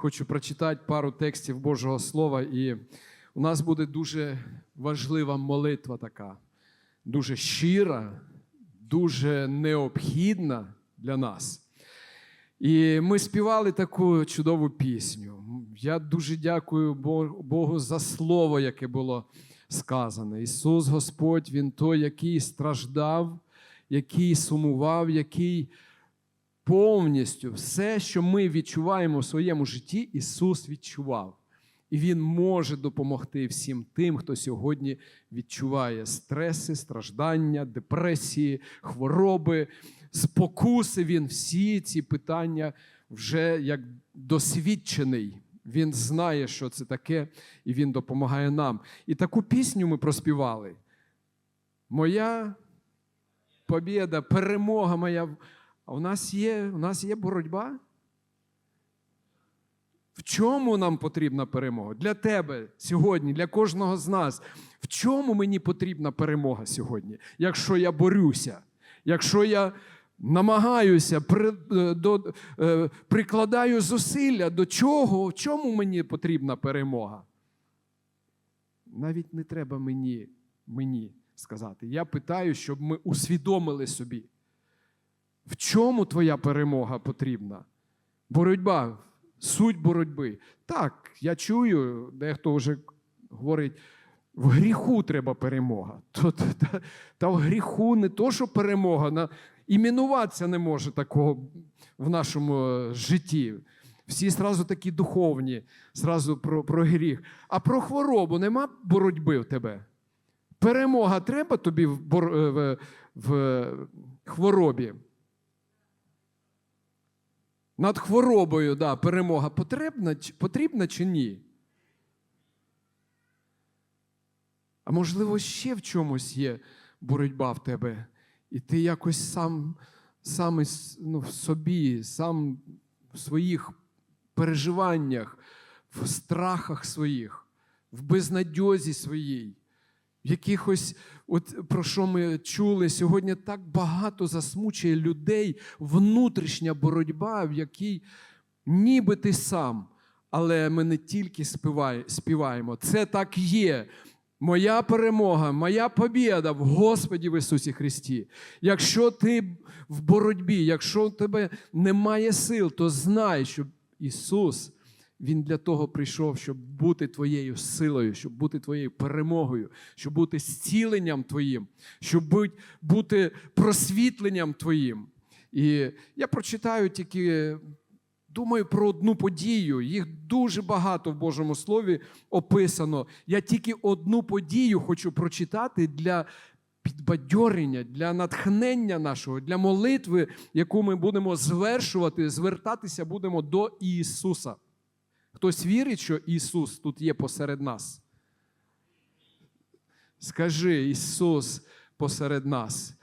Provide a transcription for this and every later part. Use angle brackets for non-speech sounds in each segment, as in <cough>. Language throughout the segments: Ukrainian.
хочу прочитати пару текстів Божого Слова, і у нас буде дуже важлива молитва така, дуже щира, дуже необхідна для нас. І ми співали таку чудову пісню. Я дуже дякую Богу за слово, яке було сказане. Ісус Господь, Він той, який страждав, який сумував, який повністю все, що ми відчуваємо в своєму житті, Ісус відчував. І Він може допомогти всім тим, хто сьогодні відчуває стреси, страждання, депресії, хвороби, спокуси. Він всі ці питання вже як досвідчений. Він знає, що це таке, і він допомагає нам. І таку пісню ми проспівали. Моя побіда, перемога моя. А у нас є, у нас є боротьба. В чому нам потрібна перемога? Для тебе сьогодні, для кожного з нас. В чому мені потрібна перемога сьогодні? Якщо я борюся, якщо я намагаюся, при, е, до, е, прикладаю зусилля до чого, в чому мені потрібна перемога? Навіть не треба мені, мені сказати. Я питаю, щоб ми усвідомили собі, в чому твоя перемога потрібна? Боротьба, суть боротьби. Так, я чую, дехто вже говорить, в гріху треба перемога. Та, та, та в гріху не то, що перемога, на, іменуватися не може такого в нашому е, житті. Всі зразу такі духовні, зразу про, про гріх. А про хворобу нема боротьби в тебе. Перемога треба тобі в, е, в, в хворобі. Над хворобою, да, перемога потрібна, потрібна чи ні? А можливо, ще в чомусь є боротьба в тебе, і ти якось сам, сам ну, в собі, сам в своїх переживаннях, в страхах своїх, в безнадьозі своїй, якихось, от про що ми чули, сьогодні так багато засмучує людей внутрішня боротьба, в якій ніби ти сам, але ми не тільки співаємо. Це так є. Моя перемога, моя побіда в Господі в Ісусі Христі. Якщо ти в боротьбі, якщо у тебе немає сил, то знай, що Ісус, Він для того прийшов, щоб бути твоєю силою, щоб бути твоєю перемогою, щоб бути зціленням твоїм, щоб бути- просвітленням твоїм. І я прочитаю тільки Думаю про одну подію. Їх дуже багато в Божому Слові описано. Я тільки одну подію хочу прочитати для підбадьорення, для натхнення нашого, для молитви, яку ми будемо звершувати, звертатися будемо до Ісуса. Хтось вірить, що Ісус тут є посеред нас? Скажи, Ісус посеред нас.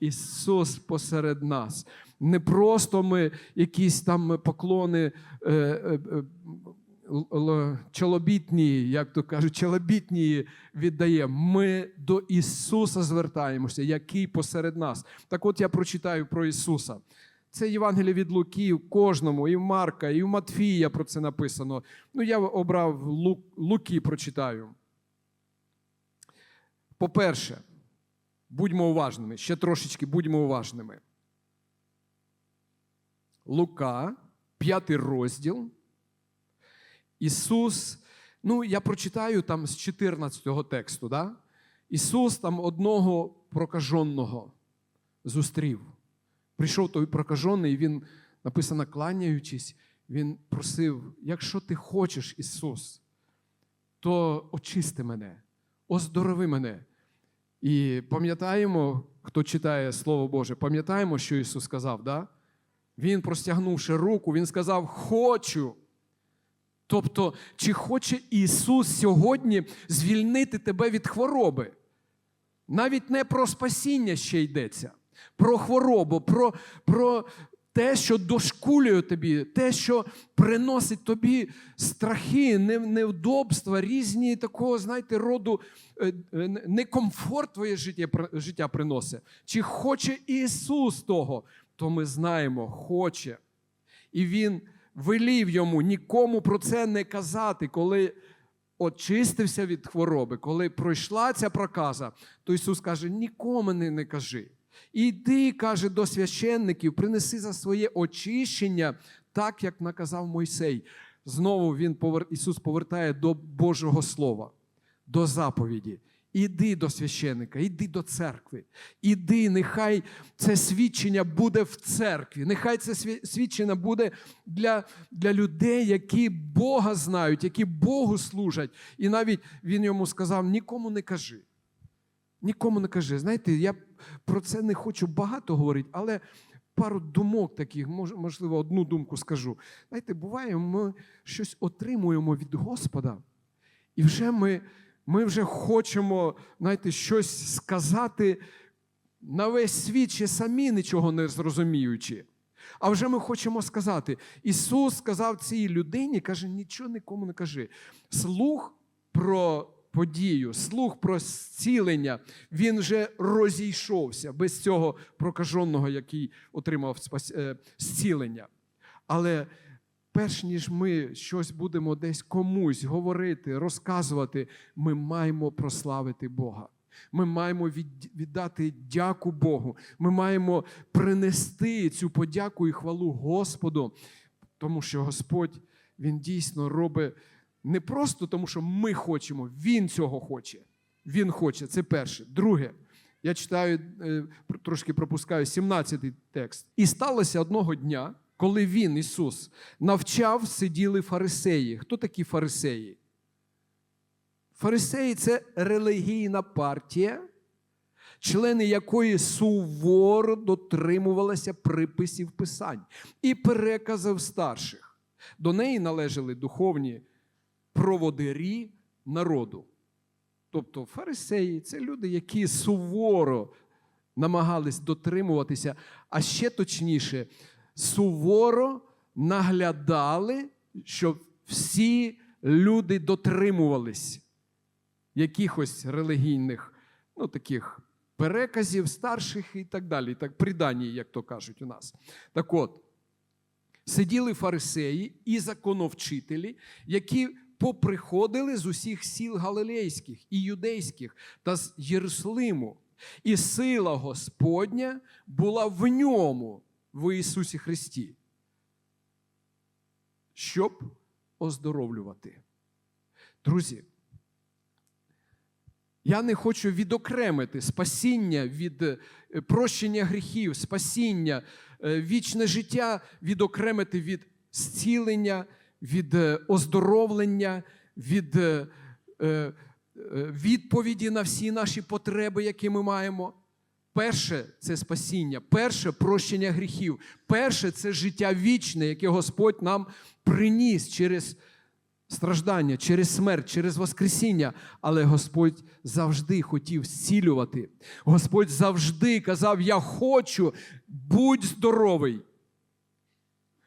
Ісус посеред нас. Не просто ми якісь там поклони е, е, е, чолобітні, як то кажуть, чолобітні віддаємо. Ми до Ісуса звертаємося, який посеред нас. Так от я прочитаю про Ісуса. Це Євангеліє від Луки, в кожному, і в Марка, і в Матфія про це написано. Ну, я обрав Лу- Луки, прочитаю. По-перше, будьмо уважними, ще трошечки будьмо уважними. Лука, п'ятий розділ. Ісус, ну я прочитаю там з 14 тексту. Да? Ісус там одного прокаженого зустрів. Прийшов той прокажений, і він, написано, кланяючись, він просив: якщо ти хочеш, Ісус, то очисти мене, оздорови мене. І пам'ятаємо, хто читає Слово Боже, пам'ятаємо, що Ісус сказав, да? Він, простягнувши руку, Він сказав: Хочу. Тобто, чи хоче Ісус сьогодні звільнити тебе від хвороби? Навіть не про спасіння ще йдеться, про хворобу, про, про те, що дошкулює тобі, те, що приносить тобі страхи, невдобства, різні такого, знаєте, роду е, е, некомфорт твоє життя, життя приносить. Чи хоче Ісус того, то ми знаємо, хоче. І Він велів йому нікому про це не казати, коли очистився від хвороби, коли пройшла ця проказа, то Ісус каже: нікому не, не кажи. Іди, каже, до священників, принеси за своє очищення, так як наказав Мойсей. Знову він. Ісус повертає до Божого Слова, до заповіді. Іди до священника, іди до церкви, іди, нехай це свідчення буде в церкві, нехай це свідчення буде для, для людей, які Бога знають, які Богу служать. І навіть він йому сказав: нікому не кажи. Нікому не кажи. Знаєте, я про це не хочу багато говорити, але пару думок таких, можливо, одну думку скажу. Знаєте, буває, ми щось отримуємо від Господа, і вже ми, ми вже хочемо, знаєте, щось сказати на весь світ, ще самі нічого не зрозуміючи. А вже ми хочемо сказати: Ісус сказав цій людині, каже, нічого нікому не кажи. Слух про подію, слух про зцілення, він вже розійшовся без цього прокаженого, який отримав е, зцілення. Але перш ніж ми щось будемо десь комусь говорити, розказувати, ми маємо прославити Бога. Ми маємо віддати дяку Богу. Ми маємо принести цю подяку і хвалу Господу, тому що Господь Він дійсно робить не просто тому, що ми хочемо, Він цього хоче. Він хоче. Це перше. Друге, я читаю, е, трошки пропускаю 17-й текст. І сталося одного дня, коли він, Ісус, навчав, сиділи фарисеї. Хто такі фарисеї? Фарисеї це релігійна партія, члени якої суворо дотримувалися приписів писань і переказів старших. До неї належали духовні проводирі народу. Тобто фарисеї це люди, які суворо намагались дотримуватися, а ще точніше, суворо наглядали, щоб всі люди дотримувались якихось релігійних, ну таких переказів, старших і так далі, так придані, як то кажуть у нас. Так от, сиділи фарисеї і законовчителі, які поприходили з усіх сіл галилейських і юдейських та з Єрусалиму. І сила Господня була в ньому, в Ісусі Христі, щоб оздоровлювати. Друзі, я не хочу відокремити спасіння від е, прощення гріхів, спасіння, е, вічне життя відокремити від зцілення, від е, оздоровлення, від е, е, відповіді на всі наші потреби, які ми маємо. Перше це спасіння, перше прощення гріхів, перше це життя вічне, яке Господь нам приніс через страждання, через смерть, через Воскресіння. Але Господь завжди хотів зцілювати. Господь завжди казав: Я хочу, будь здоровий.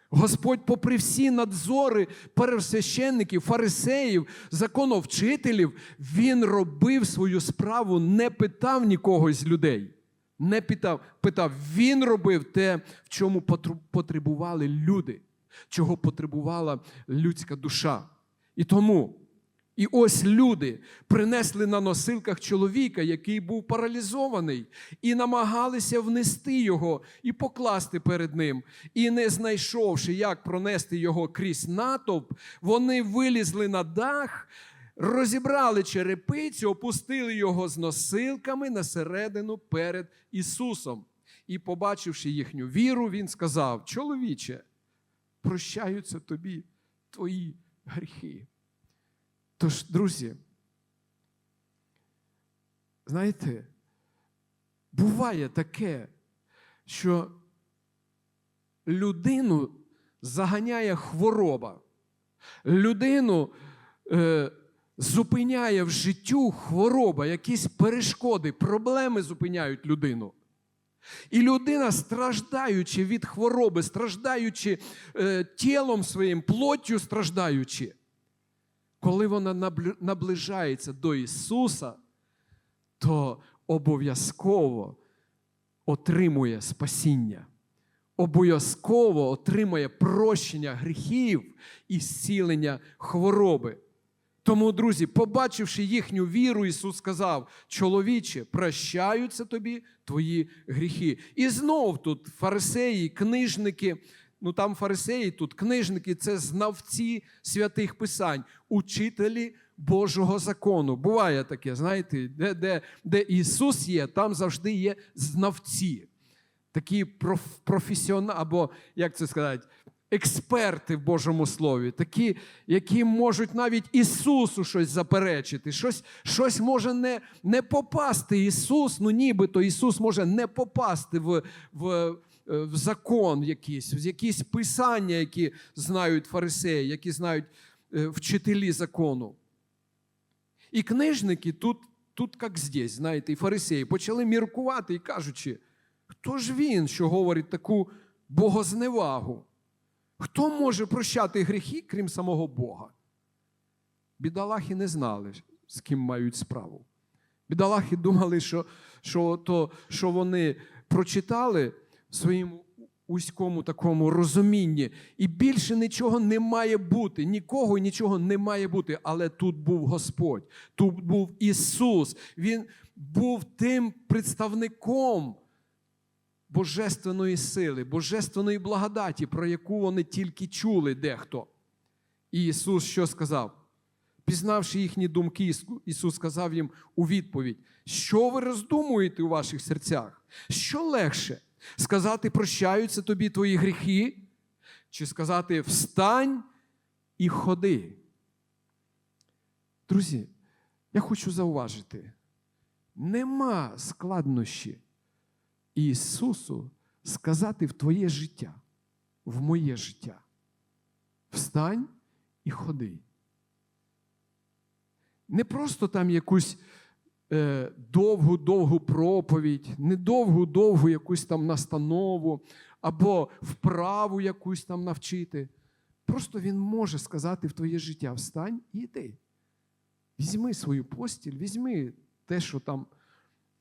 Господь, попри всі надзори пересвященників, фарисеїв, законовчителів, Він робив свою справу, не питав нікого з людей. Не питав, питав, він робив те, в чому потребували люди, чого потребувала людська душа. І тому, і ось люди принесли на носилках чоловіка, який був паралізований, і намагалися внести його і покласти перед ним. І не знайшовши, як пронести його крізь натовп, вони вилізли на дах, розібрали черепицю, опустили його з носилками на середину перед Ісусом. І, побачивши їхню віру, він сказав: Чоловіче, прощаються тобі твої гріхи. Тож, друзі, знаєте, буває таке, що людину заганяє хвороба, людину е, зупиняє в життю хвороба, якісь перешкоди, проблеми зупиняють людину. І людина, страждаючи від хвороби, страждаючи е, тілом своїм, плоттю страждаючи, коли вона наближається до Ісуса, то обов'язково отримує спасіння, обов'язково отримає прощення гріхів і зцілення хвороби. Тому, друзі, побачивши їхню віру, Ісус сказав: чоловіче, прощаються тобі твої гріхи. І знов тут фарисеї, книжники, ну там фарисеї, тут книжники це знавці святих писань, учителі Божого закону. Буває таке, знаєте, де, де, де Ісус є, там завжди є знавці. Такі проф, професіонали, або як це сказати, експерти в Божому Слові, такі, які можуть навіть Ісусу щось заперечити, щось щось може не не попасти Ісус, ну нібито Ісус може не попасти в, в, в закон якийсь, в якісь писання, які знають фарисеї, які знають е, вчителі закону. І книжники тут, тут як здесь, знаєте, і фарисеї почали міркувати і кажучи, хто ж він, що говорить таку богозневагу? Хто може прощати гріхи, крім самого Бога? Бідалахи не знали, з ким мають справу. Бідалахи думали, що, що, то, що вони прочитали в своєму узькому такому розумінні, і більше нічого не має бути, нікого нічого не має бути. Але тут був Господь, тут був Ісус. Він був тим представником божественної сили, божественної благодаті, про яку вони тільки чули дехто. І Ісус що сказав? Пізнавши їхні думки, Ісус сказав їм у відповідь: що ви роздумуєте у ваших серцях? Що легше? Сказати, прощаються тобі твої гріхи, чи сказати встань і ходи. Друзі, я хочу зауважити: нема складнощі Ісусу сказати в твоє життя, в моє життя. Встань і ходи. Не просто там якусь довгу-довгу проповідь, не довгу-довгу якусь там настанову або вправу якусь там навчити. Просто Він може сказати в твоє життя: встань і йди. Візьми свою постіль, візьми те, що там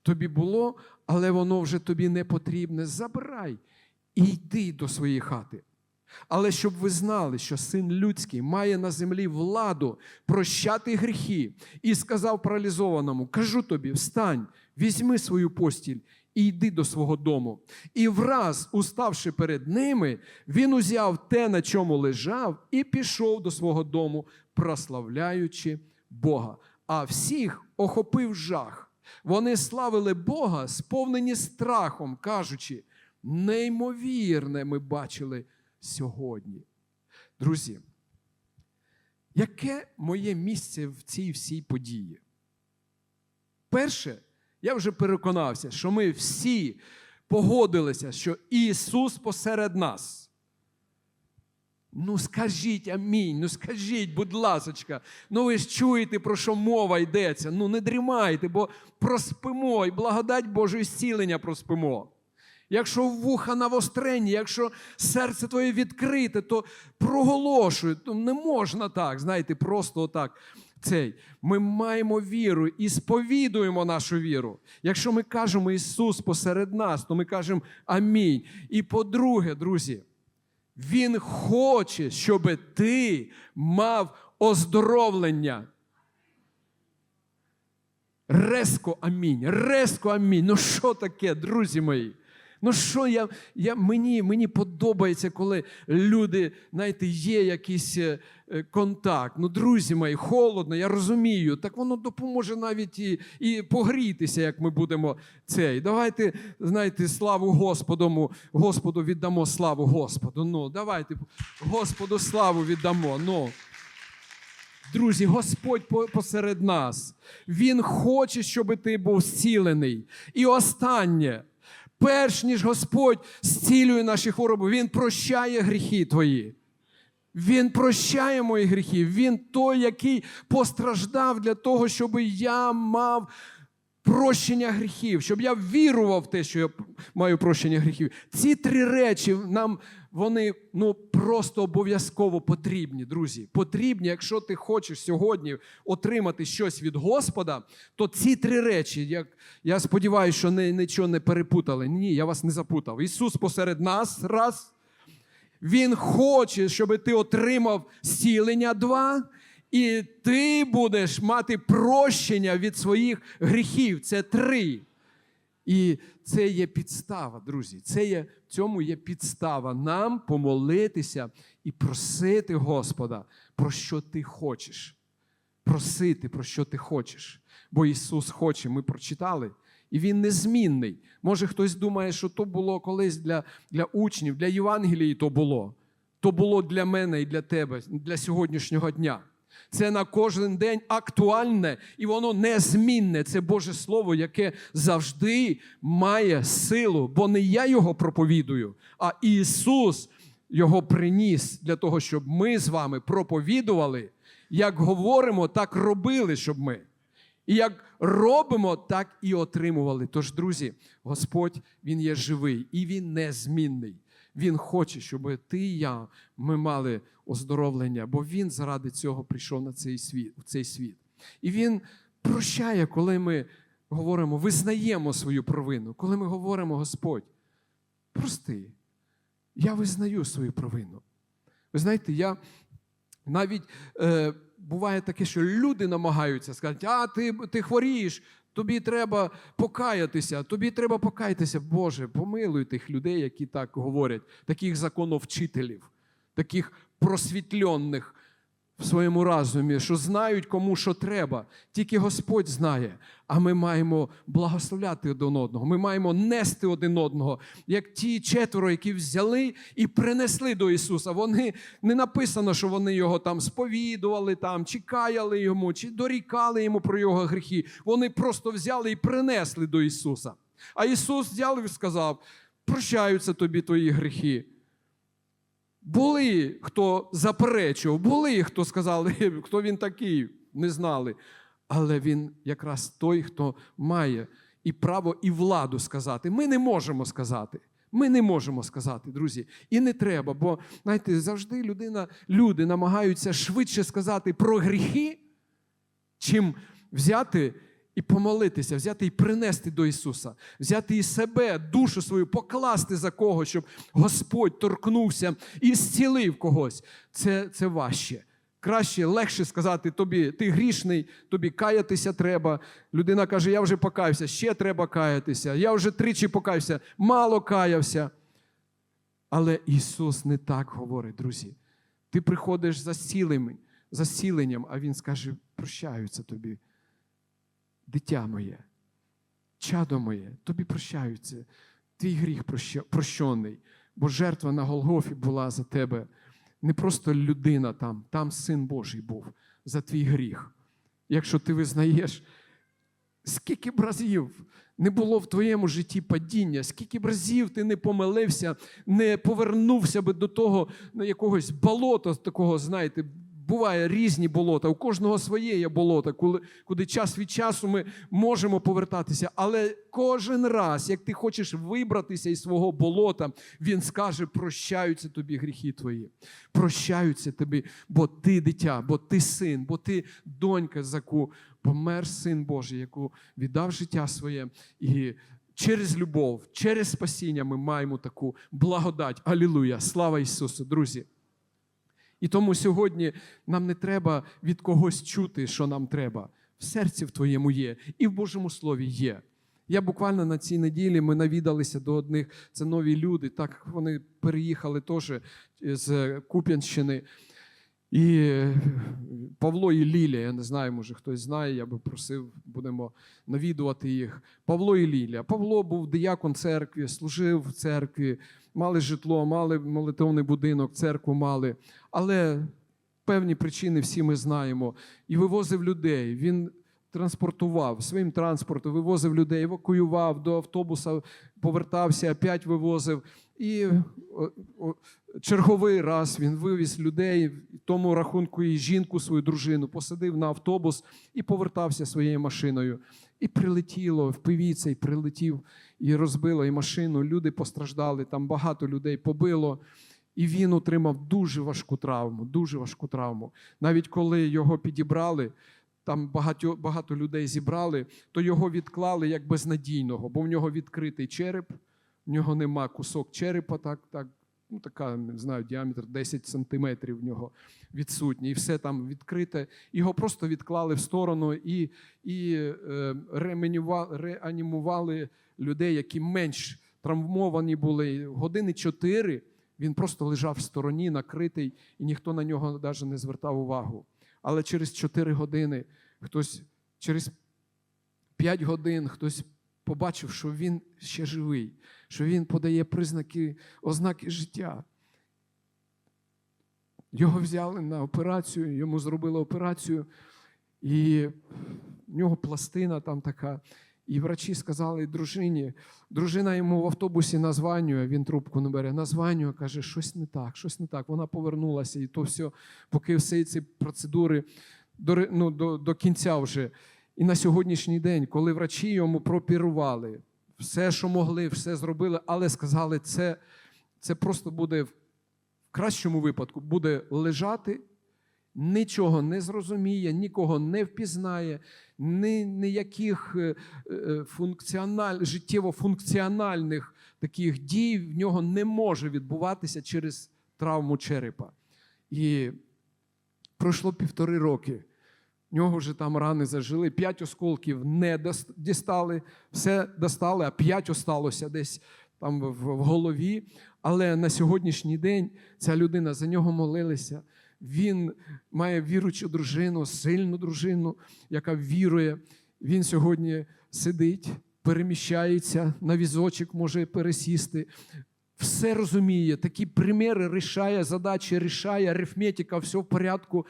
тобі було, але воно вже тобі не потрібне. Забирай і йди до своєї хати. Але щоб ви знали, що син людський має на землі владу прощати гріхи, і сказав паралізованому: Кажу тобі, встань, візьми свою постіль і йди до свого дому. І враз, уставши перед ними, він узяв те, на чому лежав, і пішов до свого дому, прославляючи Бога. А всіх охопив жах. Вони славили Бога, сповнені страхом, кажучи, неймовірне ми бачили сьогодні. Друзі, яке моє місце в цій всій події? Перше, я вже переконався, що ми всі погодилися, що Ісус посеред нас. Ну, скажіть амінь, ну скажіть, будь ласочка, ну ви ж чуєте, про що мова йдеться. Ну не дрімайте, бо проспимо і благодать Божої зцілення проспимо. Якщо вуха навострені, якщо серце твоє відкрите, то проголошуй. То не можна так, знаєте, просто отак. Цей. Ми маємо віру і сповідуємо нашу віру. Якщо ми кажемо Ісус посеред нас, то ми кажемо Амінь. І по-друге, друзі. Він хоче, щоб ти мав оздоровлення. Резко амінь. Резко амінь. Ну що таке, друзі мої? Ну що я, я, мені мені подобається, коли люди, знаєте, є якийсь е, контакт. Ну, друзі мої, холодно, я розумію. Так воно допоможе навіть і і погрітися, як ми будемо цей. Давайте, знаєте, славу Господу, Господу віддамо славу Господу. Ну, давайте Господу славу віддамо. Ну. Друзі, Господь посеред нас. Він хоче, щоб ти був зцілений. І останнє перш ніж Господь зцілює наші хвороби, Він прощає гріхи твої. Він прощає мої гріхи. Він той, який постраждав для того, щоб я мав прощення гріхів, щоб я вірував в те, що я маю прощення гріхів. Ці три речі нам вони ну просто обов'язково потрібні, друзі. Потрібні, якщо ти хочеш сьогодні отримати щось від Господа, то ці три речі, як я сподіваюся, що не, нічого не перепутали. Ні, я вас не запутав. Ісус посеред нас раз. Він хоче, щоб ти отримав зцілення два, і ти будеш мати прощення від своїх гріхів. Це три. І це є підстава, друзі. Це є, цьому є підстава нам помолитися і просити Господа, про що ти хочеш. Просити, про що ти хочеш. Бо Ісус хоче, ми прочитали, і Він незмінний. Може, хтось думає, що то було колись для, для учнів, для Євангелії то було. То було для мене і для тебе, для сьогоднішнього дня. Це на кожен день актуальне і воно незмінне. Це Боже Слово, яке завжди має силу, бо не я його проповідую, а Ісус його приніс для того, щоб ми з вами проповідували. Як говоримо, так робили, щоб ми. І як робимо, так і отримували. Тож, друзі, Господь Він є живий і Він незмінний. Він хоче, щоб ти і я ми мали оздоровлення, бо Він заради цього прийшов на цей світ, в цей світ. І Він прощає, коли ми говоримо, визнаємо свою провину, коли ми говоримо, Господь, прости, я визнаю свою провину. Ви знаєте, я навіть е, буває таке, що люди намагаються сказати, а ти, ти хворієш, тобі треба покаятися, тобі треба покаятися. Боже, помилуй тих людей, які так говорять, таких законовчителів, таких просвітлених в своєму разумі, що знають, кому що треба. Тільки Господь знає. А ми маємо благословляти один одного. Ми маємо нести один одного, як ті четверо, які взяли і принесли до Ісуса. Вони не написано, що вони його там сповідували, там, чи каяли йому, чи дорікали йому про його гріхи. Вони просто взяли і принесли до Ісуса. А Ісус взяв і сказав: прощаються тобі твої гріхи. Були, хто заперечував, були, хто сказали, <laughs> хто він такий, не знали. Але він якраз той, хто має і право, і владу сказати. Ми не можемо сказати. Ми не можемо сказати, друзі. І не треба, бо знаєте, завжди людина, люди намагаються швидше сказати про гріхи, чим взяти і помолитися, взяти і принести до Ісуса, взяти і себе, душу свою, покласти за когось, щоб Господь торкнувся і зцілив когось. Це, це важче. Краще, легше сказати тобі, ти грішний, тобі каятися треба. Людина каже, я вже покаявся, ще треба каятися. Я вже тричі покаявся, мало каявся. Але Ісус не так говорить, друзі. Ти приходиш за зціленням, а Він скаже, прощаються тобі. Дитя моє, чадо моє, тобі прощаються, твій гріх прощений, бо жертва на Голгофі була за тебе. Не просто людина там, там син Божий був за твій гріх. Якщо ти визнаєш, скільки б разів не було в твоєму житті падіння, скільки б разів ти не помилився, не повернувся би до того на якогось болота, такого, знаєте, буває різні болота, у кожного своє є болото, куди час від часу ми можемо повертатися. Але кожен раз, як ти хочеш вибратися із свого болота, він скаже: прощаються тобі гріхи твої, прощаються тобі, бо ти дитя, бо ти син, бо ти донька, за яку помер син Божий, яку віддав життя своє. і Через любов, через спасіння ми маємо таку благодать. Алілуя! Слава Ісусу, друзі! І тому сьогодні нам не треба від когось чути, що нам треба. В серці в твоєму є, і в Божому Слові є. Я буквально на цій неділі ми навідалися до одних, це нові люди. Так вони переїхали теж з Куп'янщини. І Павло і Лілія, я не знаю, може хтось знає, я би просив, будемо навідувати їх. Павло і Лілія. Павло був диякон церкві, служив в церкві, мали житло, мали молитовний будинок, церкву мали. Але певні причини всі ми знаємо. І вивозив людей. Він транспортував своїм транспортом, вивозив людей, евакуював до автобуса, повертався, опять вивозив. І черговий раз він вивіз людей, в тому рахунку і жінку, свою дружину, посадив на автобус і повертався своєю машиною. І прилетіло в пивіця, і прилетів, і розбило і машину. Люди постраждали, там багато людей побило. І він отримав дуже важку травму, дуже важку травму. Навіть коли його підібрали, там багато, багато людей зібрали, то його відклали як безнадійного, бо в нього відкритий череп, в нього нема кусок черепа, так, так, ну така, не знаю, діаметр 10 сантиметрів в нього відсутній, і все там відкрите. Його просто відклали в сторону і, і е, реанімували, людей, які менш травмовані були. Години чотири він просто лежав в стороні, накритий, і ніхто на нього навіть не звертав увагу. Але через 4 години хтось, через 5 годин хтось побачив, що він ще живий, що він подає признаки, ознаки життя. Його взяли на операцію, йому зробили операцію, і в нього пластина там така. І врачі сказали дружині, дружина йому в автобусі названює, він трубку не бере, названює, каже, щось не так, щось не так. Вона повернулася, і то все, поки всі ці процедури до, ну, до, до кінця вже. І на сьогоднішній день, коли врачі йому пропірували, все, що могли, все зробили, але сказали, це, це просто буде в кращому випадку, буде лежати, нічого не зрозуміє, нікого не впізнає, ні, ніяких е, е, функціональ, життєво-функціональних таких дій в нього не може відбуватися через травму черепа. І пройшло півтори роки. Нього вже там рани зажили, п'ять осколків не дістали, все достали, а п'ять осталося десь там в, голові. Але на сьогоднішній день ця людина за нього молилися. Він має віручу дружину, сильну дружину, яка вірує. Він сьогодні сидить, переміщається, на візочок може пересісти. Все розуміє, такі приміри рішає, задачі рішає, арифметика, все в порядку.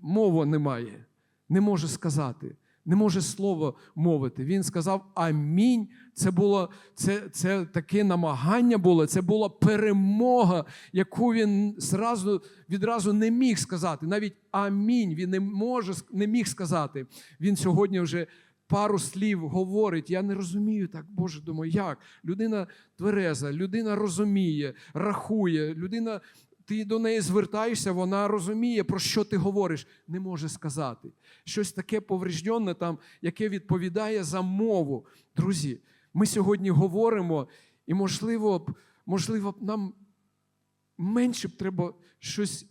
Мови немає, не може сказати, не може слово мовити. Він сказав амінь. Це було це, це таке намагання було, це була перемога, яку він зразу, відразу не міг сказати. Навіть амінь він не може не міг сказати. Він сьогодні вже пару слів говорить. Я не розумію так, Боже, думаю, як? Людина твереза, людина розуміє, рахує, людина. Ти до неї звертаєшся, вона розуміє, про що ти говориш, не може сказати. Щось таке поврежденне там, яке відповідає за мову. Друзі, ми сьогодні говоримо, і можливо, б- можливо, б нам менше б треба щось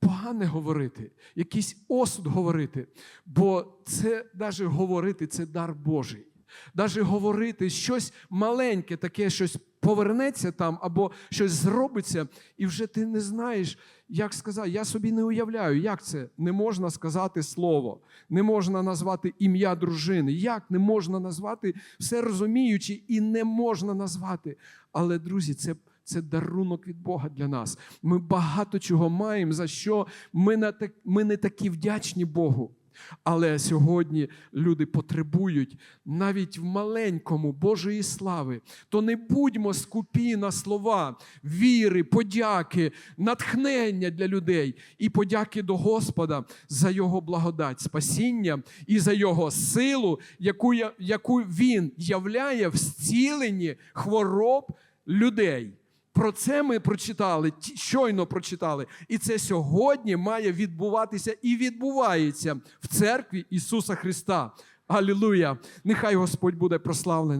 погане говорити, якийсь осуд говорити. Бо це навіть говорити це дар Божий. Навіть говорити щось маленьке, таке щось повернеться там, або щось зробиться, і вже ти не знаєш, як сказати. Я собі не уявляю, як це не можна сказати слово, не можна назвати ім'я дружини. Як не можна назвати все розуміючи і не можна назвати. Але, друзі, це. Це дарунок від Бога для нас. Ми багато чого маємо, за що ми, ми не такі вдячні Богу. Але сьогодні люди потребують навіть в маленькому Божої слави. То не будьмо скупі на слова віри, подяки, натхнення для людей і подяки до Господа за Його благодать, спасіння і за Його силу, яку, яку Він являє в зціленні хвороб людей. Про це ми прочитали, щойно прочитали. І це сьогодні має відбуватися і відбувається в церкві Ісуса Христа. Алілуя! Нехай Господь буде прославлений.